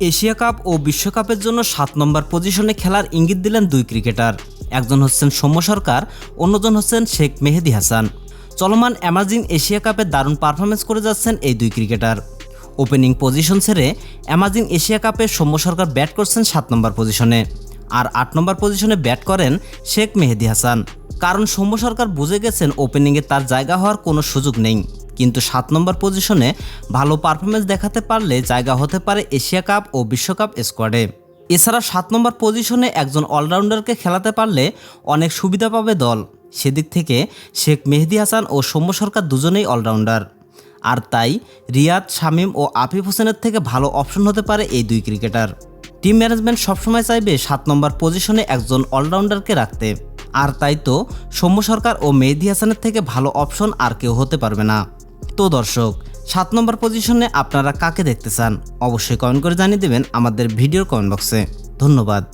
Asia cup ও বিশ্বকাপের জন্য সাত নম্বর পজিশনে খেলার ইঙ্গিত দিলেন দুই ক্রিকেটার। একজন হচ্ছেন সৌম্য সরকার, অন্যজন হচ্ছেন শেখ মেহেদি হাসান। চলমান অ্যামাজিং এশিয়া কাপে দারুণ পারফরমেন্স করে যাচ্ছেন এই দুই ক্রিকেটার। ওপেনিং পজিশন ছেড়ে অ্যামাজিং এশিয়া কাপে সৌম্য সরকার ব্যাট করছেন সাত নম্বর পজিশনে। আর আট নম্বর পজিশনে ব্যাট করেন শেখ মেহেদি হাসান। কারণ সৌম্য সরকার বুঝে গেছেন ওপেনিংয়ে তার জায়গা হওয়ার কোনো সুযোগ নেই। কিন্তু সাত নম্বর পজিশনে ভালো পারফরমেন্স দেখাতে পারলে জায়গা হতে পারে এশিয়া কাপ ও বিশ্বকাপ স্কোয়াডে। এছাড়া সাত নম্বর পজিশনে একজন অলরাউন্ডারকে খেলাতে পারলে অনেক সুবিধা পাবে দল। সেদিক থেকে শেখ মেহেদি হাসান ও সৌম্য সরকার দুজনেই অলরাউন্ডার। আর তাই রিয়াদ, শামীম ও আফিফ হোসেনের থেকে ভালো অপশন হতে পারে এই দুই ক্রিকেটার। টিম ম্যানেজমেন্ট সবসময় চাইবে সাত নম্বর পজিশনে একজন অলরাউন্ডারকে রাখতে। আর তাই তো সৌম্য সরকার ও মেহেদি হাসানের থেকে ভালো অপশন আর কেউ হতে পারবে না। তো দর্শক, সাত নম্বর পজিশনে আপনারা কাকে দেখতে চান? অবশ্যই কমেন্ট করে জানিয়ে দেবেন আমাদের ভিডিওর কমেন্ট বক্সে ধন্যবাদ।